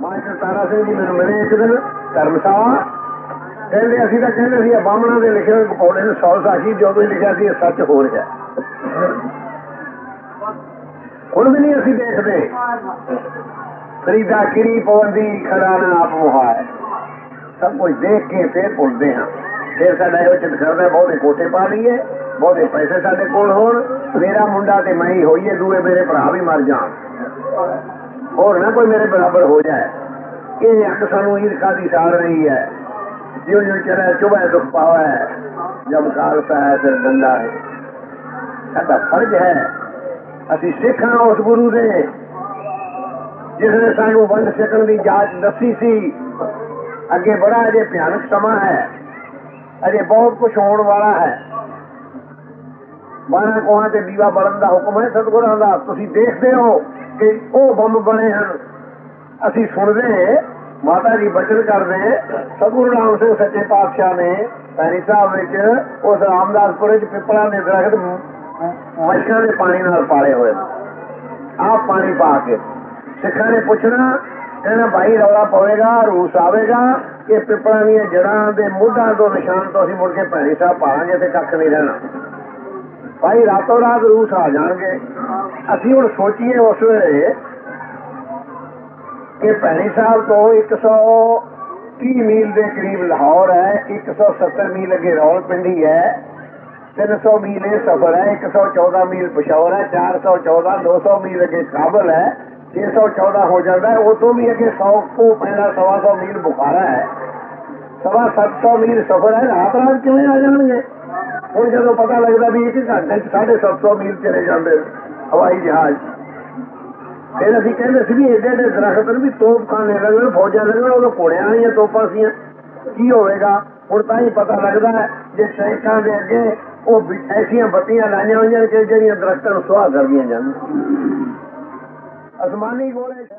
مارجر تاراس جی جن میرے ایک دن سال بھی نہیں خریدا کیڑی پابندی کڑا ناپ مہار سب کچھ دیکھ کے پھر بھولتے ہیں پھر سر چلنا ہے بہت کوٹے پا لیے بہت پیسے سارے کول ہوا منڈا میں ہوئیے دوے میرے برا بھی مر جان اور نہ کوئی میرے برابر ہو جائے یہ سانو سان کی سال رہی ہے جیو جیو جب کالتا ہے پھر پہ ہے کا فرض ہے ابھی سکھ ہاں اس گرو نے جس نے سانو ونڈ سیکن کی جانچ دسی سی اگے بڑا اجے بھیانک سما ہے اجے بہت کچھ ہونے والا ہے 12 ਕੋਹਾਂ ਤੇ ਦੀਵਾ ਬਲਣ ਦਾ ਹੁਕਮ ਹੈ ਸਤਗੁਰਾਂ ਦਾ ਤੁਸੀਂ ਦੇਖਦੇ ਹੋ ਕਿ ਉਹ ਬੰਬ ਬਣੇ ਹਨ ਅਸੀਂ ਸੁਣਦੇ ਮਾਤਾ ਜੀ ਬਚਨ ਕਰਦੇ ਸਤਗੁਰੂ ਨਾਮ ਸਿੰਘ ਸੱਚੇ ਪਾਤਸ਼ਾਹ ਨੇ ਪੈਰੀ ਸਾਹਿਬ ਵਿੱਚ ਉਸ ਰਾਮਦਾਸਪੁਰੇ ਚ ਪਿੱਪਲਾਂ ਦੇ ਦਰਖਤ ਮੱਛਾਂ ਦੇ ਪਾਣੀ ਨਾਲ ਪਾਲੇ ਹੋਏ ਨੇ ਆਪ ਪਾਣੀ ਪਾ ਕੇ ਸਿੱਖਾਂ ਨੇ ਪੁੱਛਣਾ ਕਹਿੰਦਾ ਭਾਈ ਰੌਲਾ ਪਵੇਗਾ ਰੂਸ ਆਵੇਗਾ ਇਹ ਪਿੱਪਲਾਂ ਦੀਆਂ ਜੜਾਂ ਦੇ ਮੋਢਾਂ ਤੋਂ ਨਿਸ਼ਾਨ ਤੋਂ ਅਸੀਂ ਮੁੜ ਕੇ ਪੈਰੀ ਸਾਹਿਬ ਪਾਵਾਂਗੇ ਤੇ ਕੱਖ ਨਹੀਂ ਰਹਿਣਾ بھائی راتوں رات روس آ جان گے ابھی ہوں سوچیے اس ویلے کہ پہلی سال تو ایک سو تی میل کے قریب لاہور ہے ایک سو ستر میل اگے رول پنڈی ہے تین سو میل یہ سفر ہے ایک سو چودہ میل پشاور ہے چار سو چودہ دو سو میل اگے کابل ہے چھ سو چودہ ہو جاتا ہے وہ تو بھی اگے سو کو پہلا سوا سو میل بخارا ہے سوا سات سو میل سفر ہے رات رات کیوں آ جان گے दर्तोपान फोजा ਜਿਹੜੀਆਂ ਦਰਖਤਾਂ ਨੂੰ ਸੁਆਹ ਕਰਦੀਆਂ ਜਾਂਦੀਆਂ ਅਸਮਾਨੀ ਗੋਲੇ